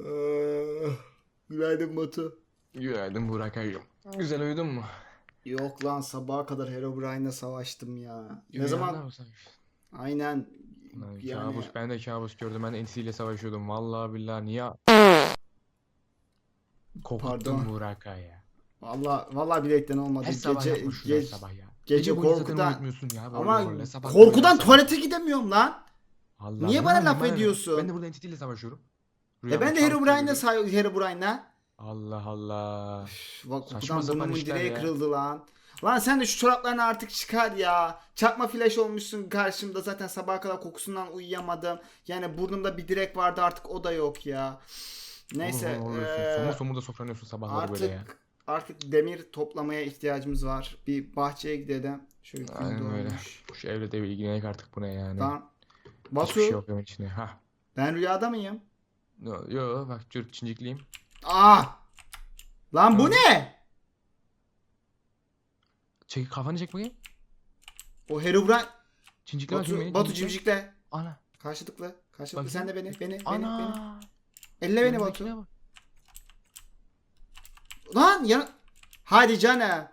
Ee, Günaydın Batu. Günaydın Burak Ayyum. Güzel uyudun mu? Yok lan sabaha kadar Herobrine'le savaştım ya. Ne zaman? Aynen. Yani Kabus, ben de kabus gördüm. Ben NC ile savaşıyordum. Vallahi billahi niye? Kokuttun Pardon. Burak ya. valla valla bilekten olmadı. Her sabah Gece ge- sabah ya. gece zaten korkudan- ya. ama korkudan tuvalete gidemiyorum lan. Allah Niye bana laf ediyorsun? Ben de burada NCT ile savaşıyorum. E Rüyamda ben de Herobrine'le say Herobrine'le. Allah Allah. Üf, Bak Saçma sapan burnumun direği ya. kırıldı lan. Lan sen de şu çoraplarını artık çıkar ya. Çakma flash olmuşsun karşımda zaten sabaha kadar kokusundan uyuyamadım. Yani burnumda bir direk vardı artık o da yok ya. Neyse. Oğlum, eee, Somur somur da sofranıyorsun sabahları böyle ya. Artık demir toplamaya ihtiyacımız var. Bir bahçeye gidelim. Şöyle Aynen öyle. Şu evle de ilgilenek artık bu ne yani. Hiçbir Batu şey yok evin içinde. Hah. ben rüyada mıyım? Yo, yo bak çocuk çincikliyim. Aa! Lan bu ne? Çek kafanı çek bakayım. O Herobrine Çincikle bakayım Batu, beni. Batu çincikle. cimcikle. Ana. Karşılıklı. Karşılıklı. Bakayım. Sen de beni. Beni. Beni. Beni. Ana. Elle beni Yanındakine Batu. bak. Lan ya. Hadi canım.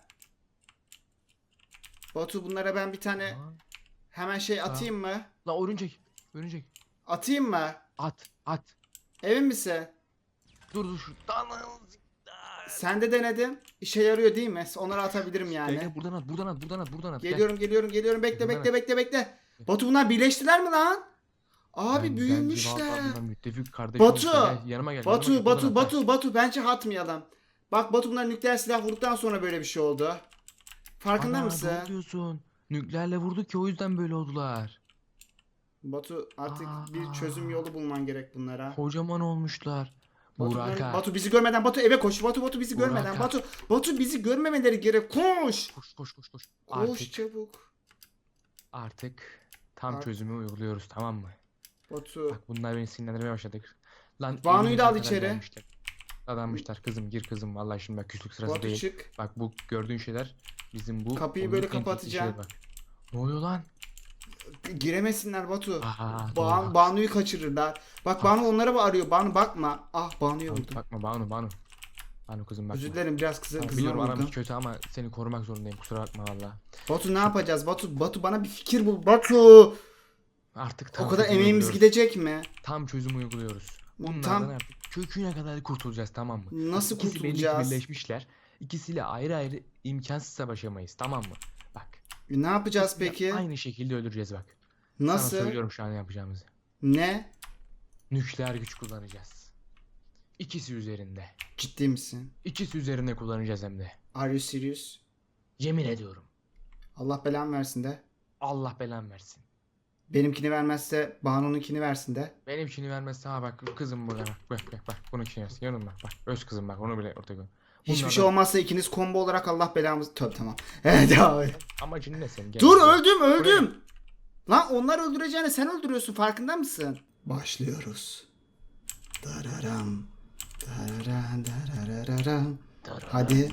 Batu bunlara ben bir tane Lan. hemen şey atayım mı? Lan örümcek. Örümcek. Atayım mı? At. At. Emin misin? Dur dur şu. Lan. Sen de denedim. İşe yarıyor değil mi? Onları atabilirim Gel yani. gel buradan at. Buradan at. Buradan at. Buradan at. Gel. Geliyorum geliyorum geliyorum. Bekle Buradan bekle at. bekle bekle. Batu bunlar birleştiler mi lan? Abi Ben- büyümüşler. bunlar müttefik kardeşim Batu. Gel, yanıma gel. yanıma Batu gel, Batu buradan at. Batu Batu bence atmayalım. Bak Batu bunlar nükleer silah vurduktan sonra böyle bir şey oldu. Farkında Ana, mısın? Ne diyorsun? Nükleerle vurduk ki o yüzden böyle oldular. Batu artık Aa. bir çözüm yolu bulman gerek bunlara. Kocaman olmuşlar. Batu, Burak'a. Batu bizi görmeden Batu eve koş. Batu Batu bizi görmeden. Burak'a. Batu Batu bizi görmemeleri gerek. Koş. Koş koş koş koş. Koş Artık, çabuk. artık tam Art- çözümü uyguluyoruz tamam mı? Batu. Bak bunlar beni sinirlendirmeye başladık. Lan Banu'yu da al içeri. gelmişler. Adanmışlar kızım gir kızım vallahi şimdi bak küslük sırası Batu değil. çık. Bak bu gördüğün şeyler bizim bu Kapıyı böyle kapatacağım. bak. Ne oluyor lan? Giremesinler Batu. Aa, Ba doğru. Banu'yu kaçırırlar. Bak Banu onlara arıyor? Banu bakma. Ah Banu'ya Banu, vurdum. bakma Banu Banu. Banu kızım bakma. Özür dilerim biraz kızı, kızına biliyorum aramız vurdum. kötü ama seni korumak zorundayım kusura bakma valla. Batu ne yapacağız? Batu Batu bana bir fikir bul. Batu. Artık tam O kadar çözüm emeğimiz uyguluyoruz. gidecek mi? Tam çözüm uyguluyoruz. Bunlardan Tam- artık köküne kadar kurtulacağız tamam mı? Nasıl İkisi belli ki kurtulacağız? birleşmişler. İkisiyle ayrı ayrı imkansız savaşamayız tamam mı? Bak. Ne yapacağız ikisini peki? Aynı şekilde öldüreceğiz bak. Sana Nasıl? söylüyorum şu an yapacağımızı. Ne? Nükleer güç kullanacağız. İkisi üzerinde. Ciddi misin? İkisi üzerinde kullanacağız hem de. Are you serious? Yemin ediyorum. Allah belamı versin de. Allah belan versin. Benimkini vermezse Banu'nunkini versin de. Benimkini vermezse ha bak kızım burada bak bak bak bak bununkini versin yanım bak bak öz kızım bak onu bile ortaya koy. Hiçbir şey olmazsa ikiniz combo olarak Allah belamızı... Tabii tamam. Evet devam et. Amacın ne senin? Gel Dur öldüm öldüm. Lan onlar öldüreceğine sen öldürüyorsun farkında mısın? Başlıyoruz. Dararam. Dararan, darararam. Hadi.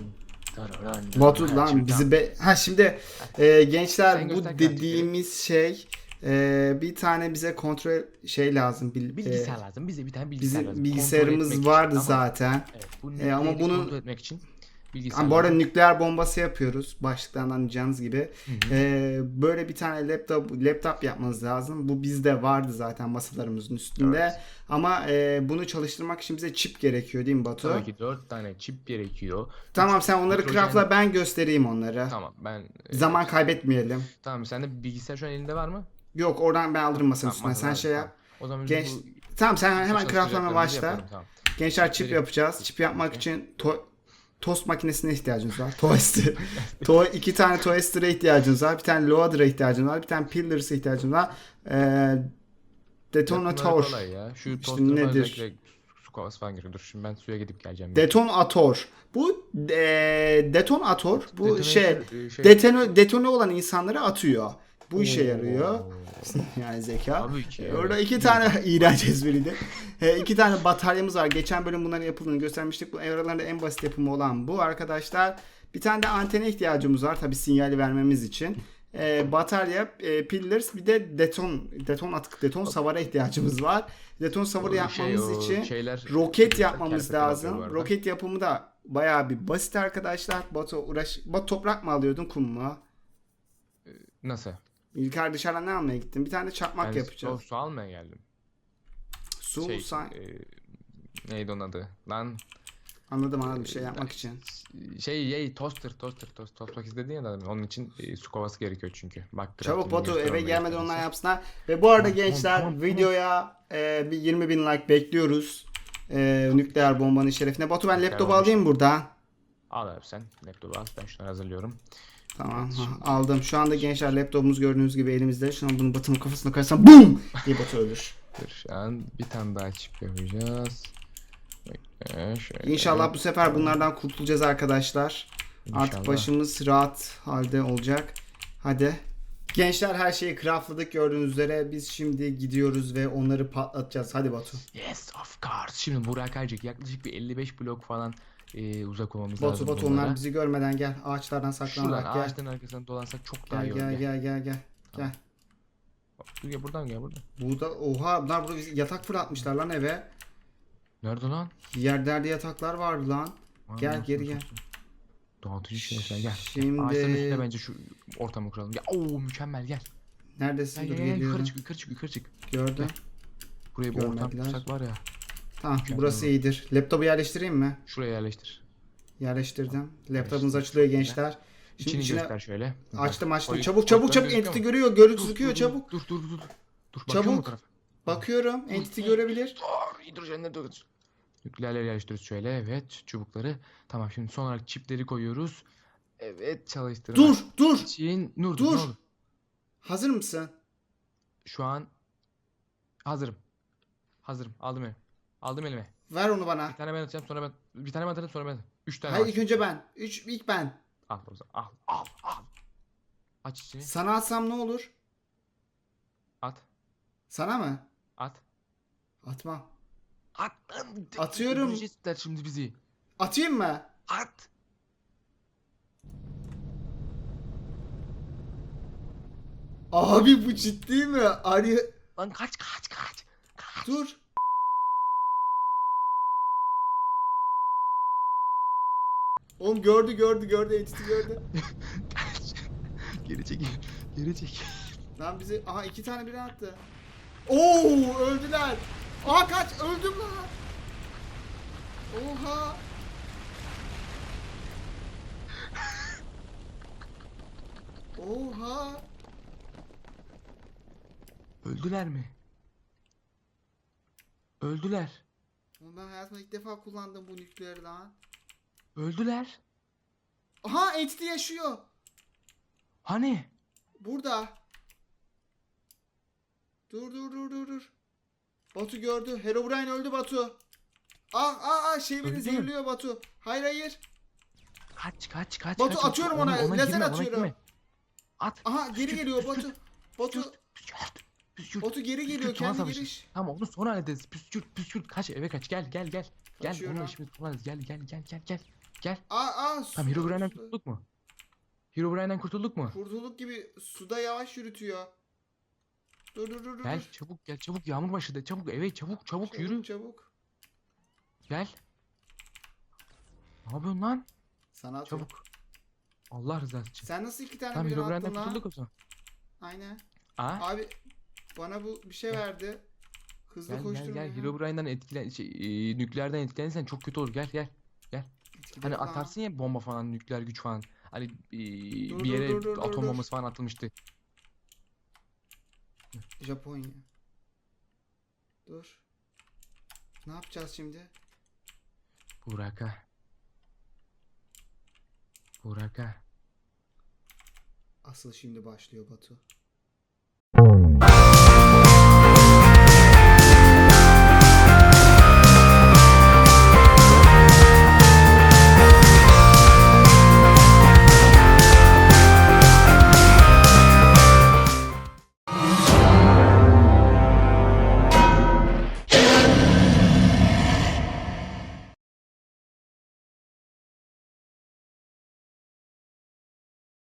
Batu lan bizi be... Ha şimdi e, gençler Sen bu dediğimiz şey e, bir tane bize kontrol şey lazım. Bil, Bilgisayar e, lazım. Bize bir tane bilgisayar bizim lazım. bilgisayarımız Kontrol etmek vardı zaten. Evet, bu E, ama bunu- kontrol etmek için bilgisayar Ama bu arada nükleer bombası yapıyoruz. Başlıktan anlayacağınız gibi. Hı hı. Ee, böyle bir tane laptop laptop yapmanız lazım. Bu bizde vardı zaten masalarımızın üstünde. Evet. Ama e, bunu çalıştırmak için bize çip gerekiyor değil mi Batu? Tabii ki 4 tane çip gerekiyor. Tamam sen onları hidrojen- craftla ben göstereyim onları. Tamam ben e, Zaman kaybetmeyelim. Tamam sende bilgisayar şu an elinde var mı? Yok oradan ben alırım masanın Tamam, üstüne. Sen şey yap. O zaman Genç bu Tamam sen hemen çalıştıracaklarımızı craftlama başla. Tamam. Gençler çip yapacağız. Çip yapmak için to- tost makinesine ihtiyacınız var. Toaster. to iki tane toaster'a ihtiyacınız var. Bir tane loader'a ihtiyacınız var. Bir tane pillars'a ihtiyacınız var. Ee, detonator. ya. Şu İşte nedir? su kovası falan gerekiyor. Dur şimdi ben suya gidip geleceğim. Detonator. Bu e, detonator. Bu Detonator, şey, e, şey detone, detone olan insanları atıyor. Bu işe yarıyor. Yani zeka. Tabii ki. Orada iki tane iğrenç espriydi. E, iki tane bataryamız var. Geçen bölüm bunların yapıldığını göstermiştik. Bu aralarında en basit yapımı olan bu arkadaşlar. Bir tane de antene ihtiyacımız var. Tabi sinyali vermemiz için. e, batarya, e, pillars bir de deton, deton atık, deton savara ihtiyacımız var. Deton savarı O yapmamız şey, o için şeyler, roket yapmamız lazım. Roket yapımı da bayağı bir basit arkadaşlar. Batu uğraş, Batu toprak mı alıyordun, kum mu? Nasıl? İlker dışarıdan ne almaya gittin? Bir tane de çakmak Ben yapacağız. Su, su almaya geldim. Su, şey, say- e, neydi onun adı? Lan Anladım anladım şey yapmak için. şey şey toaster toaster toast toastmak istedin ya da onun için e, su kovası gerekiyor çünkü. Bak Çabuk Batu eve gelmeden onlar yapsınlar. Ve bu arada gençler videoya e, bir 20 bin like bekliyoruz. E, nükleer bombanın şerefine. Batu ben laptopu alayım burada. Al abi sen laptopu al ben şunları hazırlıyorum. Tamam ha, aldım. Şu anda gençler laptopumuz gördüğünüz gibi elimizde. Şu an bunu Batu'nun kafasına koyarsam BOOM diye Batu ölür. Dur şu an bir tane daha çip yapacağız. Bekle, şöyle. İnşallah bu sefer bunlardan kurtulacağız arkadaşlar. Artık İnşallah. başımız rahat halde olacak. Hadi. Gençler her şeyi craftladık gördüğünüz üzere. Biz şimdi gidiyoruz ve onları patlatacağız. Hadi Batu. Yes of course. Şimdi Burak Aycık yaklaşık bir 55 blok falan e, uzak olmamız Batu lazım Batu bunlara. onlar bizi görmeden gel. Ağaçlardan Şuradan saklanarak gel. ağaçların arkasından dolansak çok daha Gel iyi olur. gel gel gel gel. Gel. Dur gel buradan gel buradan. Burada oha bunlar burada bizi- yatak fırlatmışlar lan eve. Nerede lan? Yerlerde yataklar vardı lan. Gel, Anasını geri gel. satayım. Dağıtıcı şeyler gel. Şimdi- Ağaçların üstüne bence şu ortamı kuralım. Ya oo mükemmel gel. Neredesin? Gel Dur gel, gel yukarı geliyorum. çık yukarı çık yukarı çık. Gördüm. Buraya bir ortam Görmediler. kursak var ya. Tamam burası oldu. iyidir. Laptopu yerleştireyim mi? Şuraya yerleştir. Yerleştirdim. Laptopunuz açılıyor gençler. Şimdi İçini içine göster şöyle. açtım açtım. Oy- Çabuk çabuk çabuk gözüküyor entity mu? görüyor. Dur, gözüküyor çabuk. Dur dur dur dur. Dur bakıyor mu bu Çabuk. tarafa? Bakıyorum. Entity görebilir. Dur hidrojenleri dur. Nükleerleri yerleştiriyoruz şöyle. Evet çubukları. Tamam şimdi son olarak çipleri koyuyoruz. Evet çalıştırma. Dur dur. için Nur Dur. ne. Hazır mısın? Şu an hazırım. Hazırım. Aldım elime. Aldım elime. Ver onu bana. Bir tane ben atacağım sonra ben bir tane ben atarım sonra ben. Üç tane Hayır var. ilk önce ben. Üç ilk ben. Al o zaman. Al al al. Aç içini. Sana atsam ne olur? At. Sana mı? At. Atma. At. lan. Atıyorum. Öldürecekler şimdi bizi. Atayım mı? At. Abi bu ciddi mi? Arı... Lan kaç kaç kaç. Kaç. Dur. Oğlum gördü gördü gördü entity gördü. Geri çekil. Geri çekil. Lan bizi aha iki tane biri attı. Oo öldüler. Aha kaç öldüm lan. Oha. Oha. Öldüler mi? Öldüler. Oğlum ben hayatımda ilk defa kullandım bu nükleeri lan. Öldüler. Aha entity yaşıyor. Hani? Burada. Dur dur dur dur dur. Batu gördü. Herobrine öldü Batu. Ah ah ah şey beni Öldü mü? zehirliyor Batu. Hayır hayır. Kaç kaç kaç Batu kaç. atıyorum ona, lazer girme, atıyorum. girme. At. Aha geri geliyor Batu. Batu Püskürt. Püskürt. Batu geri geliyor Püskürt, kendi savaşı. giriş. Tamam onu sonra hallederiz. Püskürt püskürt. Kaç eve kaç. Gel gel gel. Gel Kaçıyorum. onu işimiz sonra gel gel gel gel gel. Gel. Aa aa su- Tamam Herobrine'den kurtulduk mu? Herobrine'den kurtulduk mu? Kurtulduk gibi suda yavaş yürütüyor. Dur dur dur. Gel dur. çabuk gel çabuk yağmur başladı. Çabuk eve çabuk çabuk Çabuk, yürü. Çabuk. Gel. Ne yapıyorsun lan? Sana atıyorum. Çabuk. Allah rızası için. Sen nasıl iki tane Tamam Herobrine'den attın lan? kurtulduk o zaman. Aynen. Aa. Abi bana bu bir şey verdi. Hızlı Gel gel koşturma gel. ya. Herobrine'den etkilen şey, e, nükleerden etkilenirsen çok kötü olur. Gel gel. Hani lan. atarsın ya bomba falan, nükleer güç falan. Hani e, Dur, bir yere dur, dur, dur, atom dur. bombası falan atılmıştı. Japonya. Dur. Ne yapacağız şimdi? Buraka. Buraka. Asıl şimdi başlıyor Batu.